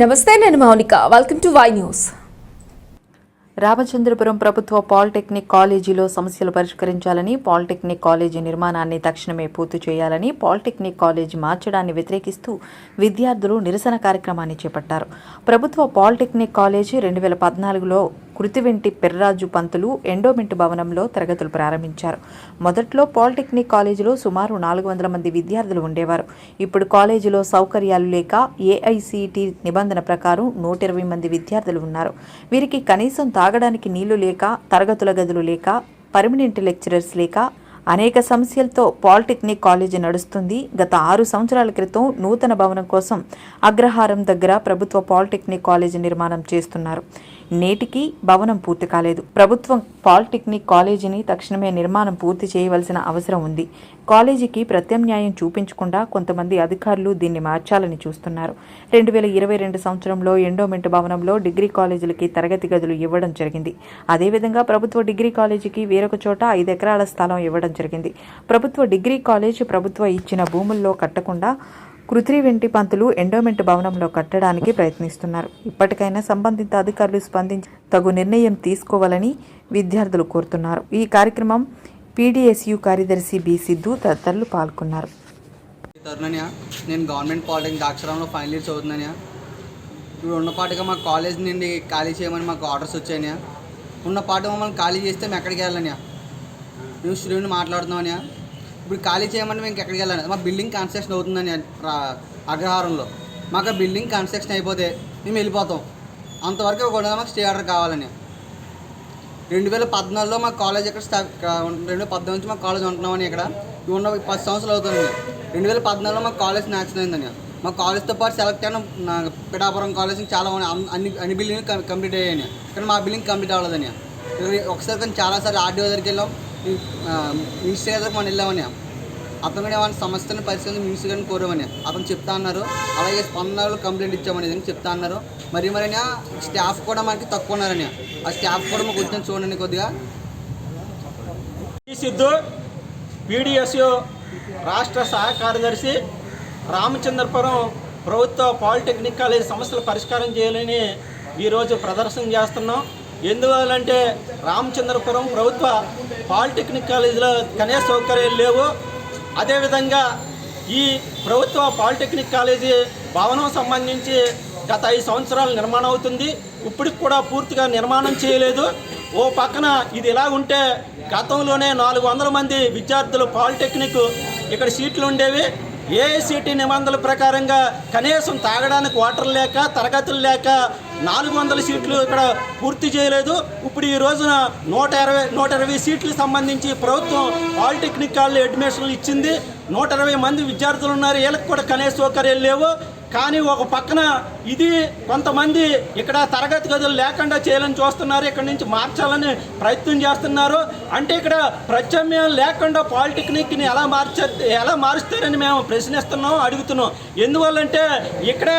నమస్తే నేను Mounika. Welcome to Y news Ramachandrapuram ప్రభుత్వ పాలిటెక్నిక్ కాలేజీలో సమస్యలు పరిష్కరించాలని పాలిటెక్నిక్ కాలేజీ నిర్మాణాన్ని తక్షణమే పూర్తి చేయాలని పాలిటెక్నిక్ కాలేజీ మార్చడాన్ని వ్యతిరేకిస్తూ విద్యార్థులు నిరసన కార్యక్రమాన్ని చేపట్టారు. ప్రభుత్వ పాలిటెక్నిక్ కాలేజీ రెండు వేల పద్నాలుగులో కృతివెంటి పెర్రాజు పంతులు ఎండోమెంట్ భవనంలో తరగతులు ప్రారంభించారు. మొదట్లో పాలిటెక్నిక్ కాలేజీలో సుమారు నాలుగు వందల మంది విద్యార్థులు ఉండేవారు. ఇప్పుడు కాలేజీలో సౌకర్యాలు లేక ఏఐసిటి నిబంధన ప్రకారం నూట ఇరవై మంది విద్యార్థులు ఉన్నారు. వీరికి కనీసం తాగడానికి నీళ్ళు లేక తరగతుల గదులు లేక పర్మనెంట్ లెక్చరర్స్ లేక అనేక సమస్యలతో పాలిటెక్నిక్ కాలేజీ నడుస్తుంది. గత ఆరు సంవత్సరాల క్రితం నూతన భవనం కోసం అగ్రహారం దగ్గర ప్రభుత్వ పాలిటెక్నిక్ కాలేజీ నిర్మాణం చేస్తున్నారు. నేటికి భవనం పూర్తి కాలేదు. ప్రభుత్వం పాలిటెక్నిక్ కాలేజీని తక్షణమే నిర్మాణం పూర్తి చేయవలసిన అవసరం ఉంది. కాలేజీకి ప్రత్యామ్నాయం చూపించకుండా కొంతమంది అధికారులు దీన్ని మార్చాలని చూస్తున్నారు. రెండు వేల ఇరవై రెండు సంవత్సరంలో ఎండోమెంట్ భవనంలో డిగ్రీ కాలేజీలకి తరగతి గదులు ఇవ్వడం జరిగింది. అదేవిధంగా ప్రభుత్వ డిగ్రీ కాలేజీకి వేరొక చోట ఐదు ఎకరాల స్థలం ఇవ్వడం జరిగింది. ప్రభుత్వ డిగ్రీ కాలేజ్ ప్రభుత్వ ఇచ్చిన భూముల్లో కట్టకుండా కృత్రి వెంటి పంతులు ఎండోమెంట్ భవనంలో కట్టడానికి ప్రయత్నిస్తున్నారు. ఇప్పటికైనా సంబంధిత అధికారులు స్పందించి తగు నిర్ణయం తీసుకోవాలని విద్యార్థులు కోరుతున్నారు. ఈ కార్యక్రమం పీడీఎస్యు కార్యదర్శి బి. సిద్ధు తదితరులు పాల్గొన్నారు. తరుణన్య నేను గవర్నమెంట్ పాలిటెక్నిక్ దాక్షరంలో ఫైనల్ ఇయర్ చదువుతున్నాను ఇప్పుడు ఉన్నపాటుగా మా కాలేజ్ నుండి ఖాళీ చేయమని మాకు ఆర్డర్స్ వచ్చాయని ఉన్నపాటు మమ్మల్ని ఖాళీ చేస్తే మేము ఎక్కడికి వెళ్ళాలని మేము శ్రీని మాట్లాడుతున్నామని ఇప్పుడు ఖాళీ చేయమని మేము ఎక్కడికి వెళ్ళాలి? మా బిల్డింగ్ కన్స్ట్రక్షన్ అవుతుందని అగ్రహారంలో. మాకు ఆ బిల్డింగ్ కన్స్ట్రక్షన్ అయిపోతే మేము వెళ్ళిపోతాం. అంతవరకు కూడా మాకు స్టే ఆర్డర్ కావాలని. రెండు వేల పద్నాలుగులో మా కాలేజ్ ఇక్కడ స్టా రెండు వేల పద్నాలుగు నుంచి మా కాలేజ్ ఉంటున్నామని ఇక్కడ. ఉన్న పది సంవత్సరాలు అవుతుంది రెండు వేల పద్నాలుగులో మా కాలేజ్ న్యాచురల్ అయిందని. మా కాలేజ్తో పాటు సెలెక్ట్ అయిన నా పిఠాపురం కాలేజ్ చాలా ఉన్నాయి. అన్ని అన్ని బిల్డింగ్ కంప్లీట్ అయ్యాయి కానీ మా బిల్డింగ్ కంప్లీట్ అవ్వలేదని. ఒకసారి కానీ చాలాసార్లు ఆర్డీఓ దగ్గరికి వెళ్ళాం. మినిస్టర్ దగ్గరకు మనం వెళ్ళామని. అతను కూడా ఏమైనా సమస్యను పరిస్థితులు మినిస్టర్ గారిని కోరామని. అతను చెప్తా అన్నారు. అలాగే స్పందనలు కంప్లైంట్ ఇచ్చామని చెప్తా అన్నారు. మరి మరి స్టాఫ్ కూడా మనకి తక్కువ ఉన్నారని. ఆ స్టాఫ్ కూడా మాకు వచ్చిన చూడండి కొద్దిగా. ఈ సిద్ధు పీడిఎస్యు రాష్ట్ర సహాయ కార్యదర్శి రామచంద్రపురం ప్రభుత్వ పాలిటెక్నిక్ కాలేజ్ సమస్యల పరిష్కారం చేయాలని ఈరోజు ప్రదర్శన చేస్తున్నాం. ఎందువల్లంటే రామచంద్రపురం ప్రభుత్వ పాలిటెక్నిక్ కాలేజీలో కనీస సౌకర్యాలు లేవు. అదేవిధంగా ఈ ప్రభుత్వ పాలిటెక్నిక్ కాలేజీ భవనం సంబంధించి గత ఐదు సంవత్సరాలు నిర్మాణం అవుతుంది. ఇప్పటికి కూడా పూర్తిగా నిర్మాణం చేయలేదు. ఓ పక్కన ఇది ఇలా ఉంటే గతంలోనే నాలుగు వందల మంది విద్యార్థులు పాలిటెక్నిక్ ఇక్కడ సీట్లు ఉండేవి. ఏఐసిటి నిబంధనల ప్రకారంగా కనీసం తాగడానికి వాటర్ లేక తరగతులు లేక నాలుగు వందల సీట్లు ఇక్కడ పూర్తి చేయలేదు. ఇప్పుడు ఈ రోజున నూట ఇరవై నూట ఇరవై సీట్లకు సంబంధించి ప్రభుత్వం పాలిటెక్నిక్ కాలేజ్ అడ్మిషన్లు ఇచ్చింది. నూట ఇరవై మంది విద్యార్థులు ఉన్నారు. వీళ్ళకి కూడా కనీస సౌకర్యాలు లేవు. కానీ ఒక పక్కన ఇది కొంతమంది ఇక్కడ తరగతి గదులు లేకుండా చేయాలని చూస్తున్నారు. ఇక్కడ నుంచి మార్చాలని ప్రయత్నం చేస్తున్నారు. అంటే ఇక్కడ ప్రత్యామ్నాయం లేకుండా పాలిటెక్నిక్ని ఎలా మార్చ ఎలా మారుస్తారని మేము ప్రశ్నిస్తున్నాం అడుగుతున్నాం. ఎందువల్లంటే ఇక్కడ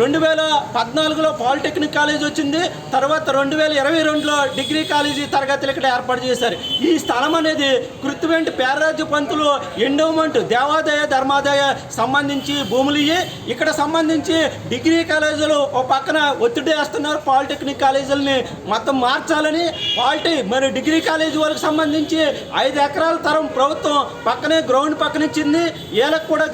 రెండు వేల పద్నాలుగులో పాలిటెక్నిక్ కాలేజ్ వచ్చింది. తర్వాత రెండు వేల ఇరవై రెండులో డిగ్రీ కాలేజీ తరగతులు ఇక్కడ ఏర్పాటు చేశారు. ఈ స్థలం అనేది కృత్తివెంటి పేరరాజు పంతులు ఎండోమెంట్ దేవాదాయ ధర్మాదాయ సంబంధించి భూములు ఇవి ఇక్కడ సంబంధించి డిగ్రీ కాలేజీలు ఓ పక్కన ఒత్తిడి వేస్తున్నారు. పాలిటెక్నిక్ కాలేజీలని మొత్తం మార్చాలని పాలిటీ మరి డిగ్రీ కాలేజీ వాళ్ళకి సంబంధించి ఐదు ఎకరాల తరం ప్రభుత్వం పక్కనే గ్రౌండ్ పక్కన ఇచ్చింది వీళ్ళకి కూడా